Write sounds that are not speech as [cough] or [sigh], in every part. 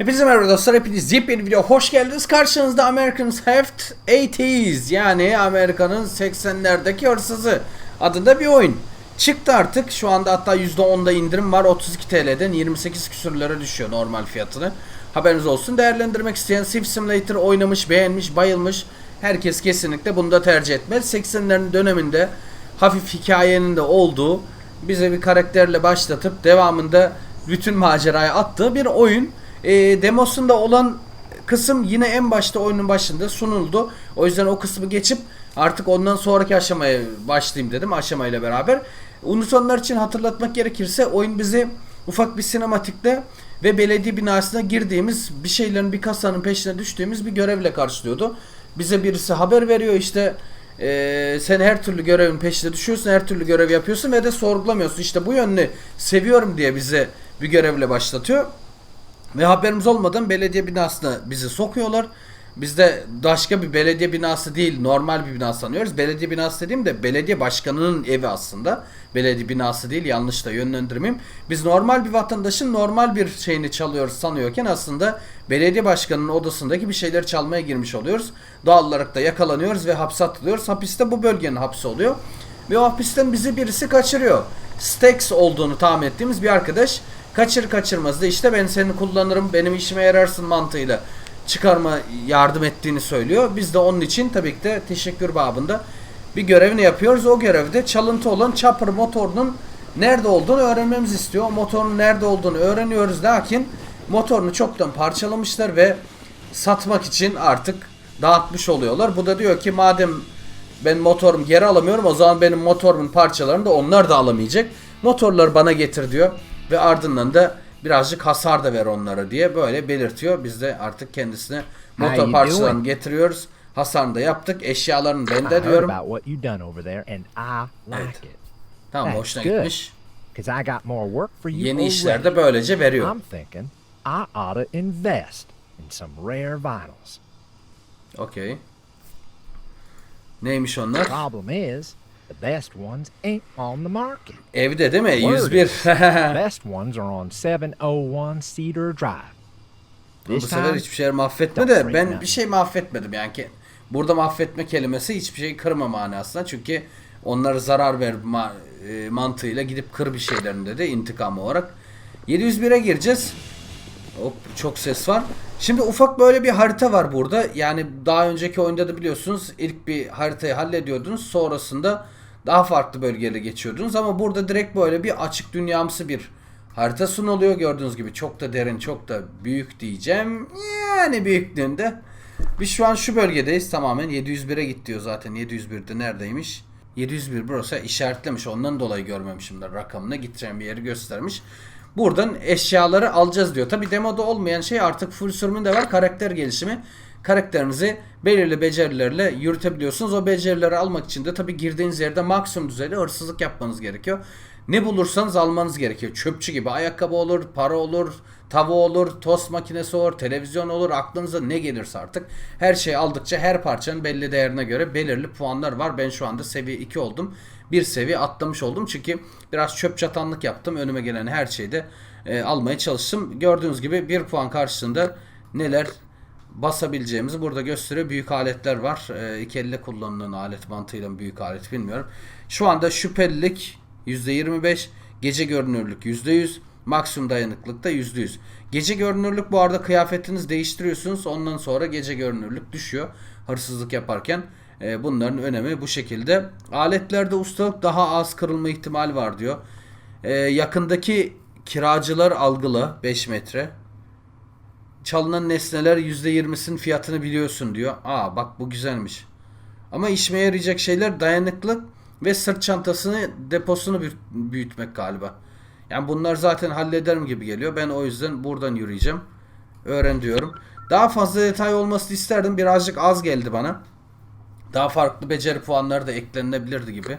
Hepinize merhaba dostlar, hepiniz yepyeni video hoş geldiniz. Karşınızda Americans Heft 80's yani Amerika'nın 80'lerdeki hırsızı adında bir oyun. Çıktı artık şu anda hatta %10'da indirim var 32 TL'den 28 küsürlere düşüyor normal fiyatını. Haberiniz olsun değerlendirmek isteyen Civ Simulator oynamış, beğenmiş, bayılmış herkes kesinlikle bunu da tercih etmez. 80'lerin döneminde hafif hikayenin de olduğu bize bir karakterle başlatıp devamında bütün macerayı attığı bir oyun. E, demosunda olan kısım yine en başta oyunun başında sunuldu. O yüzden o kısmı geçip artık ondan sonraki aşamaya başlayayım dedim aşamayla beraber. Unutanlar için hatırlatmak gerekirse oyun bizi ufak bir sinematikte ve belediye binasına girdiğimiz bir şeylerin bir kasanın peşine düştüğümüz bir görevle karşılıyordu. Bize birisi haber veriyor işte ee, sen her türlü görevin peşine düşüyorsun, her türlü görev yapıyorsun ve de sorgulamıyorsun. İşte bu yönünü seviyorum diye bize bir görevle başlatıyor. Ve haberimiz olmadan belediye binasına bizi sokuyorlar. Biz de başka bir belediye binası değil normal bir bina sanıyoruz. Belediye binası dediğim de belediye başkanının evi aslında. Belediye binası değil yanlış da yönlendirmeyeyim. Biz normal bir vatandaşın normal bir şeyini çalıyoruz sanıyorken aslında belediye başkanının odasındaki bir şeyleri çalmaya girmiş oluyoruz. Doğal olarak da yakalanıyoruz ve hapse atılıyoruz. Hapiste bu bölgenin hapsi oluyor. Ve o hapisten bizi birisi kaçırıyor. Stax olduğunu tahmin ettiğimiz bir arkadaş kaçır kaçırmaz da işte ben seni kullanırım benim işime yararsın mantığıyla çıkarma yardım ettiğini söylüyor. Biz de onun için tabii ki de teşekkür babında bir görevini yapıyoruz. O görevde çalıntı olan chopper motorunun nerede olduğunu öğrenmemizi istiyor. Motorun nerede olduğunu öğreniyoruz. Lakin motorunu çoktan parçalamışlar ve satmak için artık dağıtmış oluyorlar. Bu da diyor ki madem ben motorumu geri alamıyorum o zaman benim motorumun parçalarını da onlar da alamayacak. Motorları bana getir diyor ve ardından da birazcık hasar da ver onlara diye böyle belirtiyor. Biz de artık kendisine motor parçalarını getiriyoruz. Hasarını da yaptık. Eşyalarını bende heard diyorum. Evet. Tamam hoşuna gitmiş. Cause I got more work for you. Yeni already. işlerde böylece veriyor. I'm thinking I oughta invest in some rare vinyls. Okey. Neymiş onlar? Problem is, the best ones ain't on the market. Evde değil mi? Word 101. The [laughs] best ones are on 701 Cedar Drive. Bu sefer hiçbir şey mahvetme de ben bir şey mahvetmedim yani ki burada mahvetme kelimesi hiçbir şey kırma manasında çünkü onlara zarar ver ma- e, mantığıyla gidip kır bir şeylerini dedi intikam olarak. 701'e gireceğiz. Hop çok ses var. Şimdi ufak böyle bir harita var burada. Yani daha önceki oyunda da biliyorsunuz ilk bir haritayı hallediyordunuz. Sonrasında daha farklı bölgelere geçiyordunuz. Ama burada direkt böyle bir açık dünyamsı bir harita sunuluyor. Gördüğünüz gibi çok da derin çok da büyük diyeceğim. Yani büyüklüğünde. Biz şu an şu bölgedeyiz tamamen. 701'e git diyor zaten. 701'de neredeymiş? 701 burası işaretlemiş. Ondan dolayı görmemişim de rakamına gideceğim bir yeri göstermiş. Buradan eşyaları alacağız diyor. Tabi demoda olmayan şey artık full sürümünde var. Karakter gelişimi. Karakterinizi belirli becerilerle yürütebiliyorsunuz. O becerileri almak için de tabi girdiğiniz yerde maksimum düzeyde hırsızlık yapmanız gerekiyor. Ne bulursanız almanız gerekiyor. Çöpçü gibi ayakkabı olur, para olur, tava olur, tost makinesi olur, televizyon olur, aklınıza ne gelirse artık. Her şeyi aldıkça her parçanın belli değerine göre belirli puanlar var. Ben şu anda seviye 2 oldum. Bir seviye atlamış oldum çünkü biraz çöp çatanlık yaptım. Önüme gelen her şeyi de e, almaya çalıştım. Gördüğünüz gibi bir puan karşılığında neler basabileceğimizi burada gösteriyor. Büyük aletler var. E, iki elle kullanılan alet mantığıyla büyük alet bilmiyorum. Şu anda şüphelilik %25, gece görünürlük %100, maksimum dayanıklılık da %100. Gece görünürlük bu arada kıyafetiniz değiştiriyorsunuz. Ondan sonra gece görünürlük düşüyor. Hırsızlık yaparken e, bunların önemi bu şekilde. Aletlerde ustalık daha az kırılma ihtimali var diyor. E, yakındaki kiracılar algılı 5 metre. Çalınan nesneler %20'sinin fiyatını biliyorsun diyor. Aa bak bu güzelmiş. Ama işime yarayacak şeyler dayanıklık ve sırt çantasını deposunu büyüt- büyütmek galiba. Yani bunlar zaten hallederim gibi geliyor. Ben o yüzden buradan yürüyeceğim. Öğren diyorum. Daha fazla detay olmasını isterdim. Birazcık az geldi bana. Daha farklı beceri puanları da eklenilebilirdi gibi.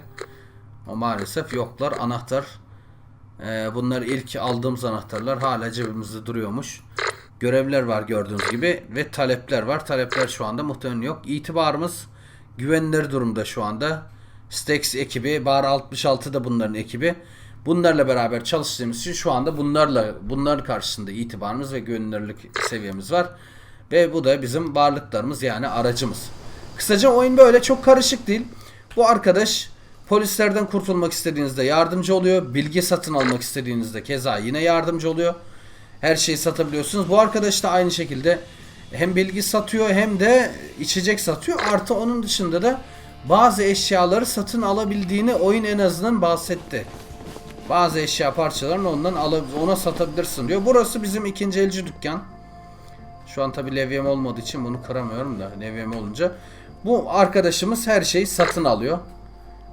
Ama maalesef yoklar. Anahtar. Ee, bunlar ilk aldığımız anahtarlar hala cebimizde duruyormuş. Görevler var gördüğünüz gibi ve talepler var. Talepler şu anda muhtemelen yok. İtibarımız güvenilir durumda şu anda. Stax ekibi, Bar 66 da bunların ekibi. Bunlarla beraber çalıştığımız için şu anda bunlarla bunların karşısında itibarımız ve güvenilirlik seviyemiz var. Ve bu da bizim varlıklarımız yani aracımız. Kısaca oyun böyle çok karışık değil. Bu arkadaş polislerden kurtulmak istediğinizde yardımcı oluyor. Bilgi satın almak istediğinizde keza yine yardımcı oluyor. Her şeyi satabiliyorsunuz. Bu arkadaş da aynı şekilde hem bilgi satıyor hem de içecek satıyor. Artı onun dışında da bazı eşyaları satın alabildiğini oyun en azından bahsetti. Bazı eşya parçalarını ondan alıp ona satabilirsin diyor. Burası bizim ikinci elci dükkan. Şu an tabi levyem olmadığı için bunu kıramıyorum da levyem olunca. Bu arkadaşımız her şeyi satın alıyor.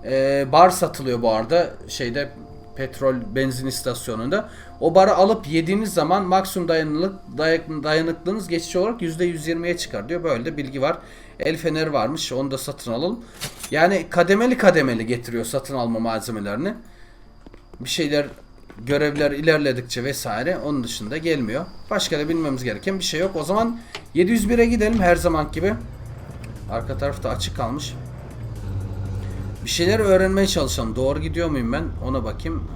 Ee, bar satılıyor bu arada şeyde petrol benzin istasyonunda. O barı alıp yediğiniz zaman maksimum dayanıklık dayak- dayanıklılığınız geçici olarak %120'ye çıkar diyor. Böyle de bilgi var. El feneri varmış. Onu da satın alalım. Yani kademeli kademeli getiriyor satın alma malzemelerini. Bir şeyler görevler ilerledikçe vesaire onun dışında gelmiyor. Başka da bilmemiz gereken bir şey yok. O zaman 701'e gidelim her zaman gibi. Arka tarafta açık kalmış. Bir şeyler öğrenmeye çalışalım. Doğru gidiyor muyum ben? Ona bakayım.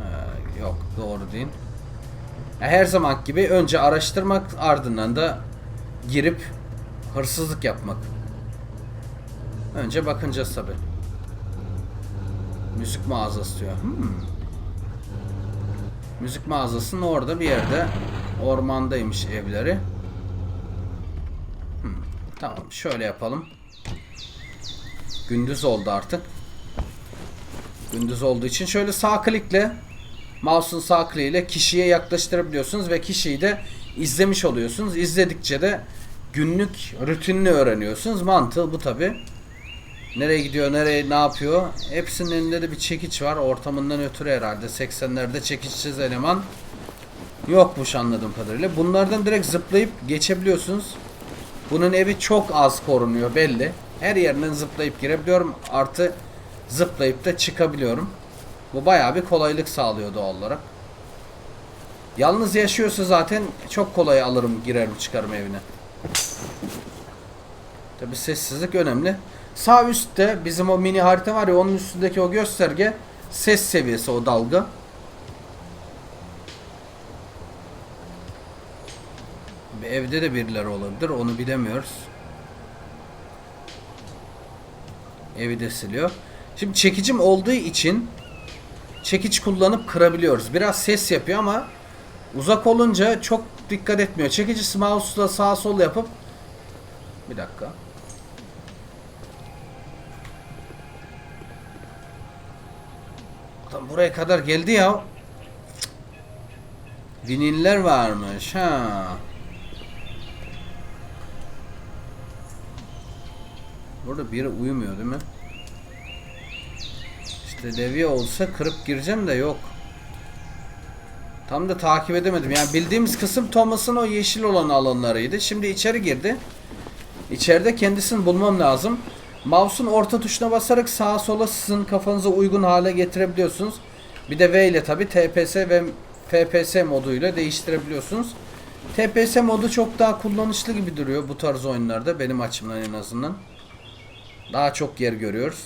Ee, yok doğru değil. Her zaman gibi önce araştırmak ardından da girip hırsızlık yapmak. Önce bakınacağız tabi. Müzik mağazası diyor. Hmm. Müzik mağazasının orada bir yerde ormandaymış evleri. Hmm. Tamam şöyle yapalım. Gündüz oldu artık. Gündüz olduğu için şöyle sağ klikle mouse'un sağ kliğiyle kişiye yaklaştırabiliyorsunuz ve kişiyi de izlemiş oluyorsunuz. İzledikçe de günlük rutinini öğreniyorsunuz. Mantığı bu tabi. Nereye gidiyor, nereye ne yapıyor? Hepsinin elinde de bir çekiç var. Ortamından ötürü herhalde 80'lerde çekiçsiz eleman yokmuş anladığım kadarıyla. Bunlardan direkt zıplayıp geçebiliyorsunuz. Bunun evi çok az korunuyor belli. Her yerinden zıplayıp girebiliyorum. Artı zıplayıp da çıkabiliyorum. Bu bayağı bir kolaylık sağlıyor doğal olarak. Yalnız yaşıyorsa zaten çok kolay alırım girerim çıkarım evine. Tabi sessizlik önemli. Sağ üstte bizim o mini harita var ya onun üstündeki o gösterge ses seviyesi o dalga. Evde de birileri olabilir onu bilemiyoruz. Evi de siliyor. Şimdi çekicim olduğu için çekiç kullanıp kırabiliyoruz. Biraz ses yapıyor ama uzak olunca çok dikkat etmiyor. Çekici mouse'la sağ sol yapıp bir dakika. Tam buraya kadar geldi ya. Viniller varmış ha. Burada biri uyumuyor değil mi? İşte levye olsa kırıp gireceğim de yok. Tam da takip edemedim. Yani bildiğimiz kısım Thomas'ın o yeşil olan alanlarıydı. Şimdi içeri girdi. İçeride kendisini bulmam lazım. Mouse'un orta tuşuna basarak sağa sola sizin kafanıza uygun hale getirebiliyorsunuz. Bir de V ile tabi TPS ve FPS moduyla değiştirebiliyorsunuz. TPS modu çok daha kullanışlı gibi duruyor bu tarz oyunlarda benim açımdan en azından. Daha çok yer görüyoruz.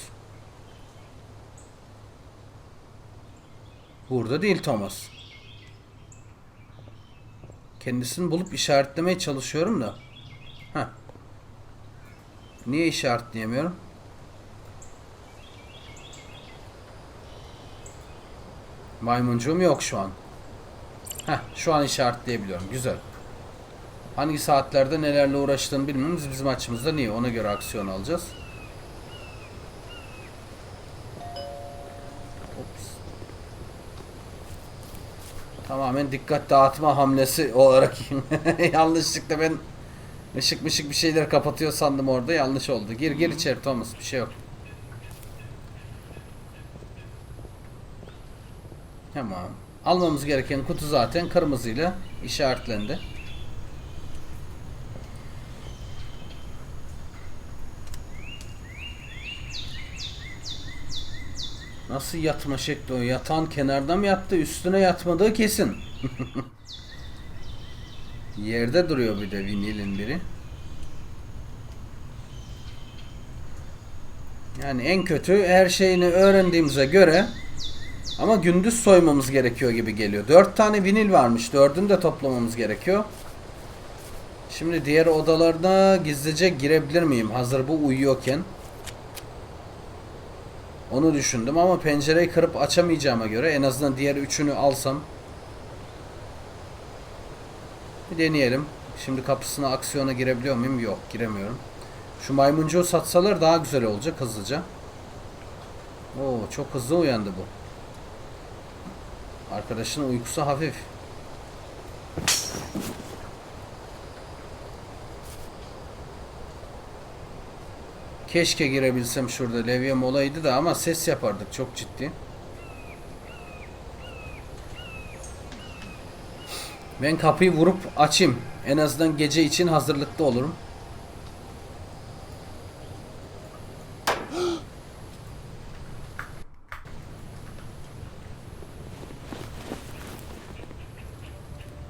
Burada değil Thomas. Kendisini bulup işaretlemeye çalışıyorum da. Heh. Niye işaretleyemiyorum? Maymuncuğum yok şu an. Heh, şu an işaretleyebiliyorum. Güzel. Hangi saatlerde nelerle uğraştığını bilmiyoruz. Bizim açımızda niye? Ona göre aksiyon alacağız. Tamamen dikkat dağıtma hamlesi olarak [laughs] yanlışlıkla ben ışık mışık bir şeyler kapatıyor sandım orada yanlış oldu. Gir gir içeri Thomas bir şey yok. Tamam. Almamız gereken kutu zaten kırmızıyla işaretlendi. Nasıl yatma şekli o? Yatan kenarda mı yattı? Üstüne yatmadığı kesin. [laughs] Yerde duruyor bir de vinilin biri. Yani en kötü her şeyini öğrendiğimize göre Ama gündüz soymamız gerekiyor gibi geliyor. 4 tane vinil varmış. 4'ünü de toplamamız gerekiyor. Şimdi diğer odalarına gizlice girebilir miyim? Hazır bu uyuyorken. Onu düşündüm ama pencereyi kırıp açamayacağıma göre en azından diğer üçünü alsam. Bir deneyelim. Şimdi kapısına aksiyona girebiliyor muyum? Yok giremiyorum. Şu maymuncuğu satsalar daha güzel olacak hızlıca. Oo çok hızlı uyandı bu. Arkadaşın uykusu hafif. Keşke girebilsem şurada. Levyem olaydı da ama ses yapardık çok ciddi. Ben kapıyı vurup açayım. En azından gece için hazırlıklı olurum. [gasps]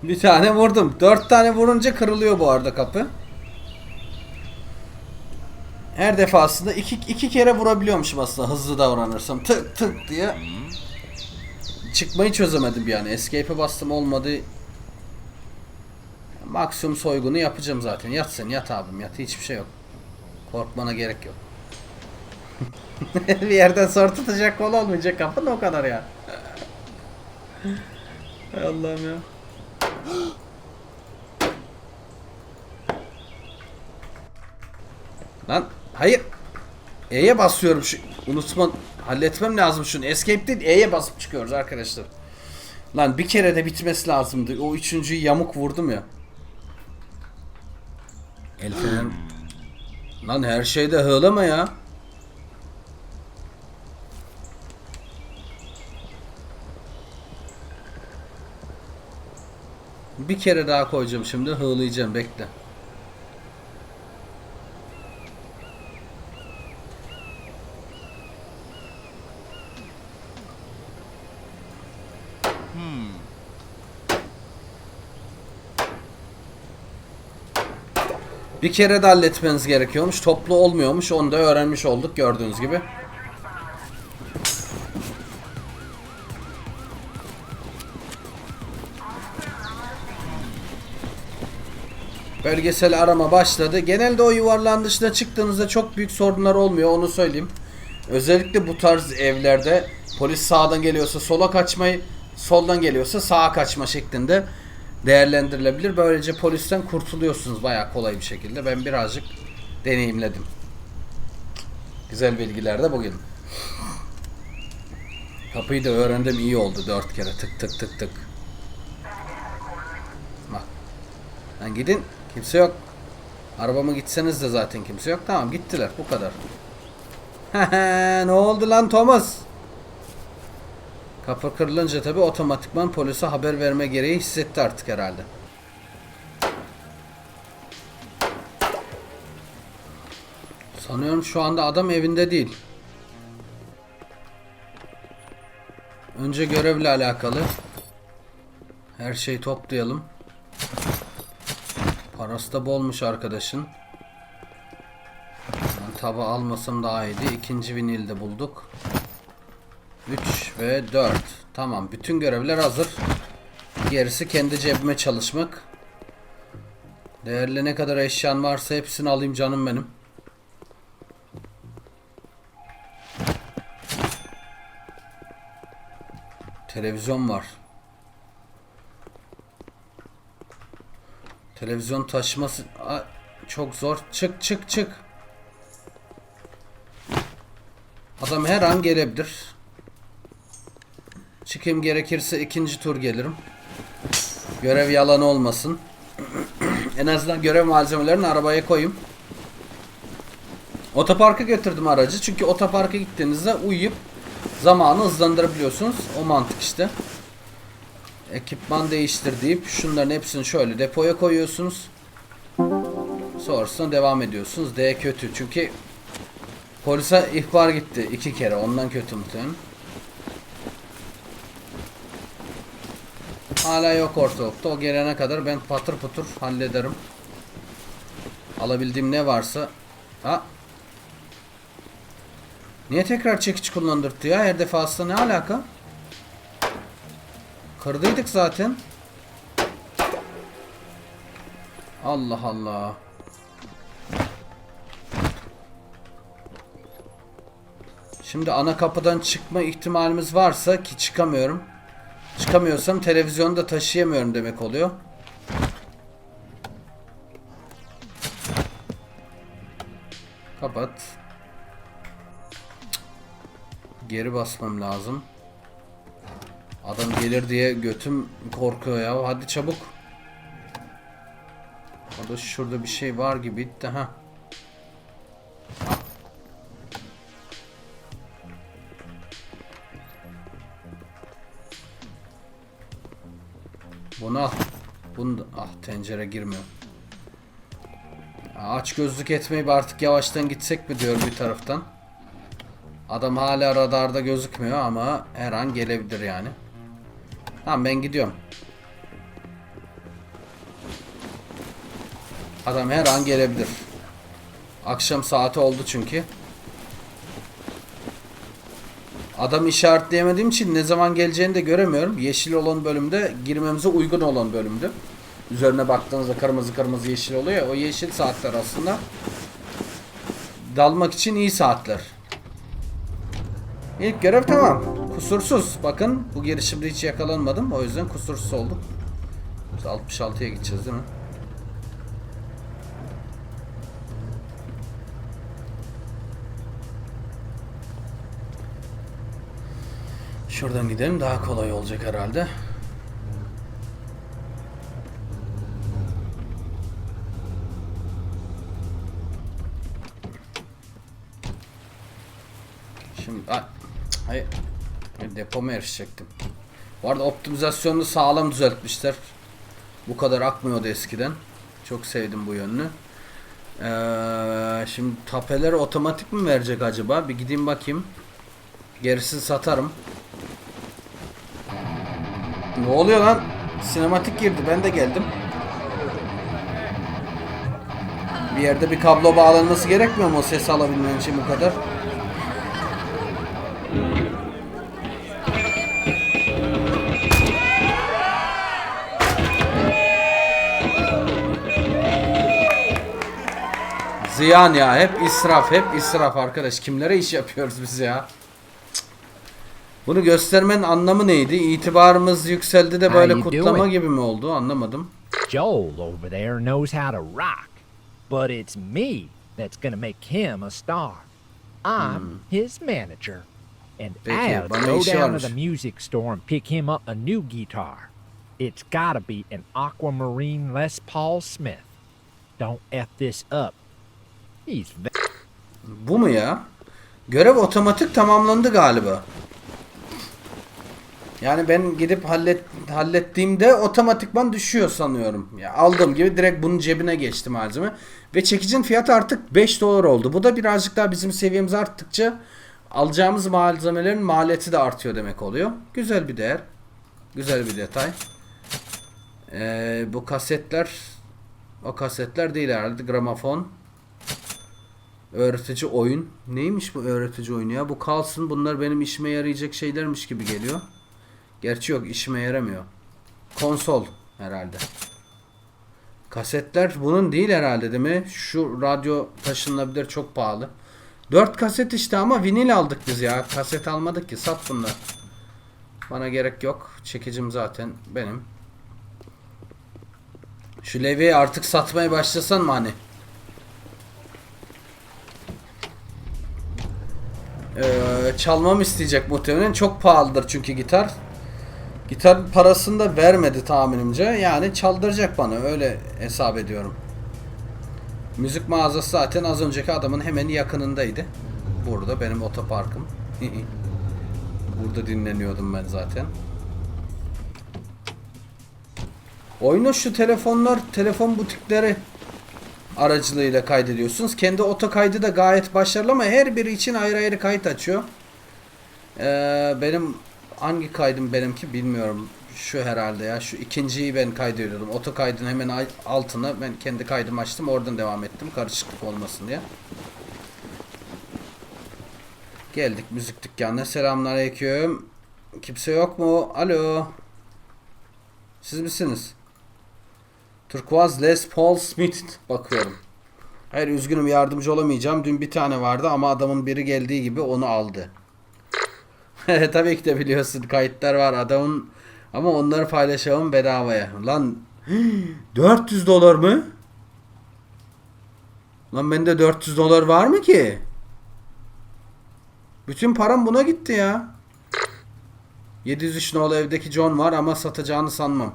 Bir tane vurdum. Dört tane vurunca kırılıyor bu arada kapı. Her defasında iki, iki kere vurabiliyormuşum aslında hızlı davranırsam. Tık tık diye. Çıkmayı çözemedim yani. Escape'e bastım olmadı. Maksimum soygunu yapacağım zaten. Yat sen yat abim yat. Hiçbir şey yok. Korkmana gerek yok. [laughs] bir yerden sonra tutacak kol olmayacak kapın o kadar ya. Allah'ım ya. Lan hayır. E'ye basıyorum şu unutma halletmem lazım şunu. Escape değil E'ye basıp çıkıyoruz arkadaşlar. Lan bir kere de bitmesi lazımdı. O üçüncüyü yamuk vurdum ya. El fenerim. Lan her şeyde hığlama ya. Bir kere daha koyacağım şimdi hığlayacağım bekle. Bir kere de halletmeniz gerekiyormuş. Toplu olmuyormuş. Onu da öğrenmiş olduk gördüğünüz gibi. Bölgesel arama başladı. Genelde o yuvarlağın dışına çıktığınızda çok büyük sorunlar olmuyor onu söyleyeyim. Özellikle bu tarz evlerde polis sağdan geliyorsa sola kaçmayı, soldan geliyorsa sağa kaçma şeklinde değerlendirilebilir. Böylece polisten kurtuluyorsunuz bayağı kolay bir şekilde. Ben birazcık deneyimledim. Güzel bilgiler de bugün. Kapıyı da öğrendim iyi oldu dört kere tık tık tık tık. Bak. Lan gidin. Kimse yok. Arabama gitseniz de zaten kimse yok. Tamam gittiler. Bu kadar. [laughs] ne oldu lan Thomas? Kapı kırılınca tabi otomatikman polise haber verme gereği hissetti artık herhalde. Sanıyorum şu anda adam evinde değil. Önce görevle alakalı. Her şeyi toplayalım. Parası da bolmuş arkadaşın. Ben tava almasam daha iyiydi. İkinci vinilde bulduk. 3 ve 4. Tamam. Bütün görevler hazır. Gerisi kendi cebime çalışmak. Değerli ne kadar eşyan varsa hepsini alayım canım benim. Televizyon var. Televizyon taşıması Aa, çok zor. Çık çık çık. Adam her an gelebilir. Çıkayım gerekirse ikinci tur gelirim. Görev yalan olmasın. [clears throat] en azından görev malzemelerini arabaya koyayım. Otoparka götürdüm aracı. Çünkü otoparka gittiğinizde uyuyup zamanı hızlandırabiliyorsunuz. O mantık işte. Ekipman değiştir deyip şunların hepsini şöyle depoya koyuyorsunuz. Sonrasında devam ediyorsunuz. D kötü çünkü polise ihbar gitti iki kere. Ondan kötü muhtemelen. Hala yok ortalıkta. O gelene kadar ben patır putur hallederim. Alabildiğim ne varsa. Ha. Niye tekrar çekiç kullandırttı ya? Her defasında ne alaka? Kırdıydık zaten. Allah Allah. Şimdi ana kapıdan çıkma ihtimalimiz varsa ki çıkamıyorum. Çıkamıyorsam televizyonu da taşıyamıyorum demek oluyor. Kapat. Geri basmam lazım. Adam gelir diye götüm korkuyor ya. Hadi çabuk. Orada şurada bir şey var gibi. Ha. Bunu al. Bunu da- ah tencere girmiyor. Aç gözlük etmeyip artık yavaştan gitsek mi diyor bir taraftan. Adam hala radarda gözükmüyor ama her an gelebilir yani. Tamam ben gidiyorum. Adam her an gelebilir. Akşam saati oldu çünkü. Adam işaretleyemediğim için ne zaman geleceğini de göremiyorum. Yeşil olan bölümde girmemize uygun olan bölümdü. Üzerine baktığınızda kırmızı kırmızı yeşil oluyor ya. O yeşil saatler aslında dalmak için iyi saatler. İlk görev tamam. Kusursuz. Bakın bu girişimde hiç yakalanmadım. O yüzden kusursuz olduk. Biz 66'ya gideceğiz değil mi? Şuradan gidelim daha kolay olacak herhalde. Şimdi ay, hayır. Depoma erişecektim. Bu arada optimizasyonunu sağlam düzeltmişler. Bu kadar akmıyordu eskiden. Çok sevdim bu yönünü. Ee, şimdi tapeler otomatik mi verecek acaba? Bir gideyim bakayım. Gerisini satarım. Ne oluyor lan? Sinematik girdi. Ben de geldim. Bir yerde bir kablo bağlanması gerekmiyor mu o sesi alabilmen için bu kadar? Ziyan ya hep israf hep israf arkadaş kimlere iş yapıyoruz biz ya. Bunu göstermenin anlamı neydi? İtibarımız yükseldi de böyle kutlama gibi mi oldu anlamadım. Joel over there knows how to rock, but it's me that's gonna make him a star. I'm his manager, and Peki, I'll go down to varmış. the music store and pick him up a new guitar. It's gotta be an Aquamarine Les Paul Smith. Don't f this up. He's Bu mu ya? Görev otomatik tamamlandı galiba. Yani ben gidip hallet hallettiğimde otomatikman düşüyor sanıyorum. Ya aldığım gibi direkt bunun cebine geçti malzeme. Ve çekicin fiyatı artık 5 dolar oldu. Bu da birazcık daha bizim seviyemiz arttıkça alacağımız malzemelerin maliyeti de artıyor demek oluyor. Güzel bir değer. Güzel bir detay. Ee, bu kasetler o kasetler değil herhalde gramofon. Öğretici oyun. Neymiş bu öğretici oyunu ya? Bu kalsın. Bunlar benim işime yarayacak şeylermiş gibi geliyor. Gerçi yok işime yaramıyor. Konsol herhalde. Kasetler bunun değil herhalde değil mi? Şu radyo taşınabilir çok pahalı. 4 kaset işte ama vinil aldık biz ya. Kaset almadık ki. Sat bunları. Bana gerek yok. Çekicim zaten benim. Şu levyeyi artık satmaya başlasan mı hani? Ee, çalmam isteyecek muhtemelen. Çok pahalıdır çünkü gitar. Gitar parasını da vermedi tahminimce. Yani çaldıracak bana. Öyle hesap ediyorum. Müzik mağazası zaten az önceki adamın hemen yakınındaydı. Burada benim otoparkım. [laughs] Burada dinleniyordum ben zaten. Oyunu şu telefonlar, telefon butikleri aracılığıyla kaydediyorsunuz. Kendi oto kaydı da gayet başarılı ama her biri için ayrı ayrı kayıt açıyor. Ee, benim hangi kaydım benimki bilmiyorum. Şu herhalde ya. Şu ikinciyi ben kaydediyordum. Oto kaydın hemen altına ben kendi kaydımı açtım. Oradan devam ettim. Karışıklık olmasın diye. Geldik müzik dükkanına. Selamünaleyküm. Kimse yok mu? Alo. Siz misiniz? Turkuaz Les Paul Smith bakıyorum. Hayır üzgünüm yardımcı olamayacağım. Dün bir tane vardı ama adamın biri geldiği gibi onu aldı. [laughs] Tabii ki de biliyorsun kayıtlar var adamın ama onları paylaşamam bedavaya. Lan [gasps] 400 dolar mı? Lan bende 400 dolar var mı ki? Bütün param buna gitti ya. 703 nolu evdeki John var ama satacağını sanmam.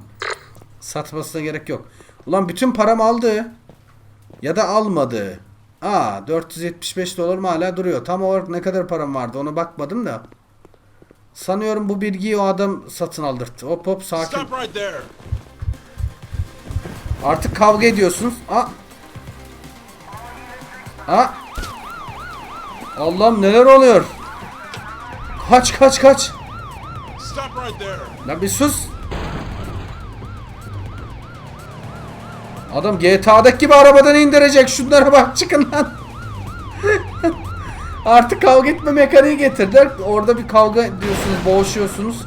Satmasına gerek yok. Ulan bütün param aldı. Ya da almadı. Aa 475 dolar mı hala duruyor. Tam olarak ne kadar param vardı ona bakmadım da. Sanıyorum bu bilgiyi o adam satın aldırttı. Hop hop sakin. Artık kavga ediyorsunuz. Aa. Aa. Allah'ım neler oluyor? Kaç kaç kaç. Lan bir sus. Adam GTA'daki gibi arabadan indirecek. Şunlara bak çıkın lan. Artık kavga etme mekaniği getirdiler. Orada bir kavga ediyorsunuz, boğuşuyorsunuz.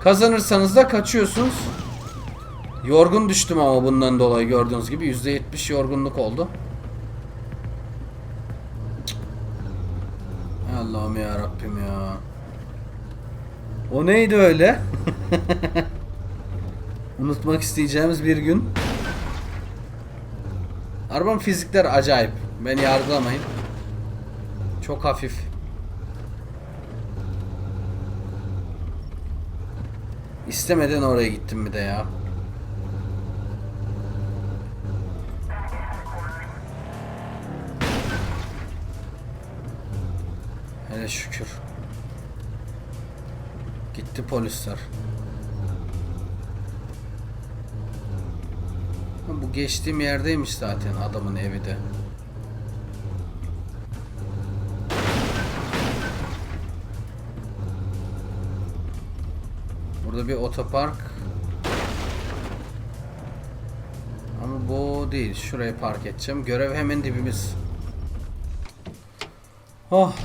Kazanırsanız da kaçıyorsunuz. Yorgun düştüm ama bundan dolayı gördüğünüz gibi %70 yorgunluk oldu. Allah'ım ya Rabbim ya. O neydi öyle? [laughs] Unutmak isteyeceğimiz bir gün. Arabam fizikler acayip. Beni yargılamayın. Çok hafif. İstemeden oraya gittim bir de ya. Hele şükür. Gitti polisler. Bu geçtiğim yerdeymiş zaten adamın evi de. Burada bir otopark. Ama bu değil. Şuraya park edeceğim. Görev hemen dibimiz. Oh.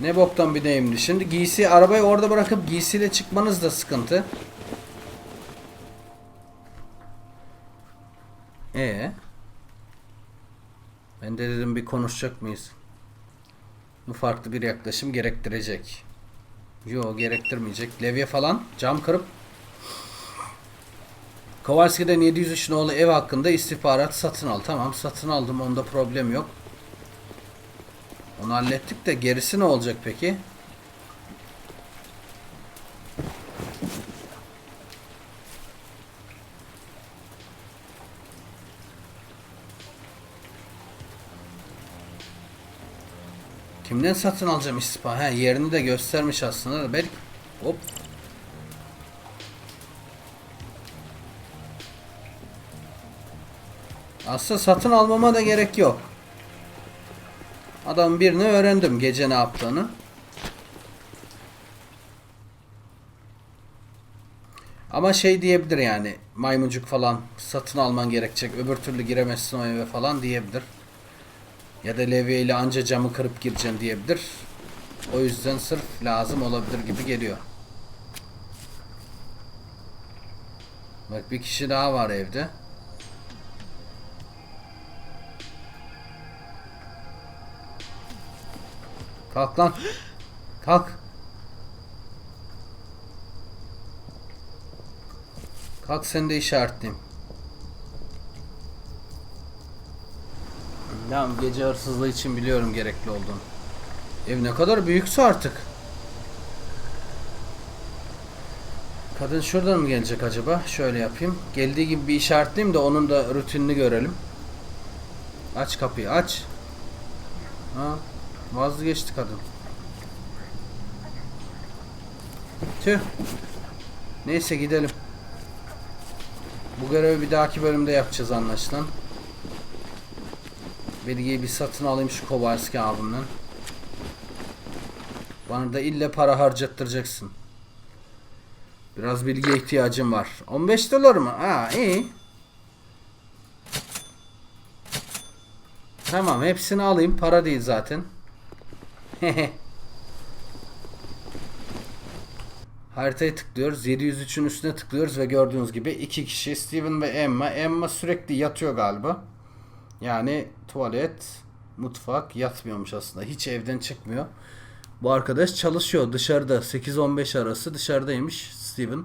Ne boktan bir deyimdi. Şimdi giysi arabayı orada bırakıp giysiyle çıkmanız da sıkıntı. Ee? Ben de dedim bir konuşacak mıyız? Bu farklı bir yaklaşım gerektirecek. Yo gerektirmeyecek. Levye falan cam kırıp Kowalski'den 703 nolu ev hakkında istihbarat satın al. Tamam satın aldım onda problem yok. Onu hallettik de gerisi ne olacak peki? Kimden satın alacağım istihbarat? Ha yerini de göstermiş aslında da belki hop Aslında satın almama da gerek yok. Adam birini öğrendim gece ne yaptığını. Ama şey diyebilir yani maymuncuk falan satın alman gerekecek öbür türlü giremezsin o eve falan diyebilir. Ya da levye ile anca camı kırıp gireceksin diyebilir. O yüzden sırf lazım olabilir gibi geliyor. Bak bir kişi daha var evde. Kalk lan. Kalk. Kalk sen de işaretleyeyim. Tamam gece hırsızlığı için biliyorum gerekli olduğunu. Ev ne kadar büyükse artık. Kadın şuradan mı gelecek acaba? Şöyle yapayım. Geldiği gibi bir işaretleyeyim de onun da rutinini görelim. Aç kapıyı aç. Ha, vazgeçti kadın. Tüh. Neyse gidelim. Bu görevi bir dahaki bölümde yapacağız anlaşılan. Bilgiyi bir satın alayım şu Kowalski abimden. Bana da ille para harcattıracaksın. Biraz bilgiye ihtiyacım var. 15 dolar mı? Aa iyi. Tamam hepsini alayım. Para değil zaten. [laughs] Haritaya tıklıyoruz. 703'ün üstüne tıklıyoruz ve gördüğünüz gibi iki kişi Steven ve Emma. Emma sürekli yatıyor galiba. Yani tuvalet, mutfak yatmıyormuş aslında. Hiç evden çıkmıyor. Bu arkadaş çalışıyor dışarıda. 8-15 arası dışarıdaymış Steven.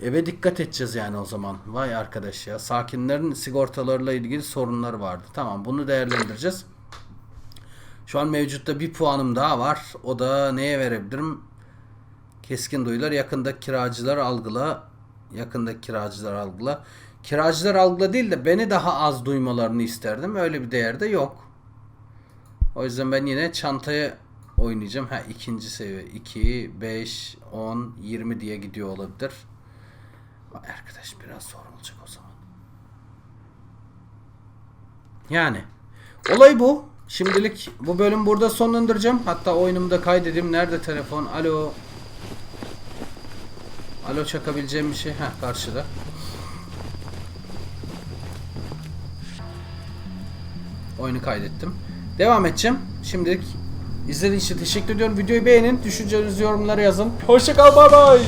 Eve dikkat edeceğiz yani o zaman. Vay arkadaş ya. Sakinlerin sigortalarıyla ilgili sorunları vardı. Tamam bunu değerlendireceğiz. Şu an mevcutta bir puanım daha var. O da neye verebilirim? Keskin duyular yakındaki kiracılar algıla. Yakındaki kiracılar algıla. Kiracılar algıla değil de beni daha az duymalarını isterdim. Öyle bir değer de yok. O yüzden ben yine çantaya oynayacağım. Ha ikinci seviye. 2, 5, 10, 20 diye gidiyor olabilir. Arkadaş biraz zor olacak o zaman. Yani. Olay bu. Şimdilik bu bölüm burada sonlandıracağım. Hatta oyunumu da kaydedeyim. Nerede telefon? Alo. Alo çakabileceğim bir şey. Heh karşıda. Oyunu kaydettim. Devam edeceğim. Şimdilik izlediğiniz için teşekkür ediyorum. Videoyu beğenin. Düşüncelerinizi yorumlara yazın. Hoşçakal bay bay.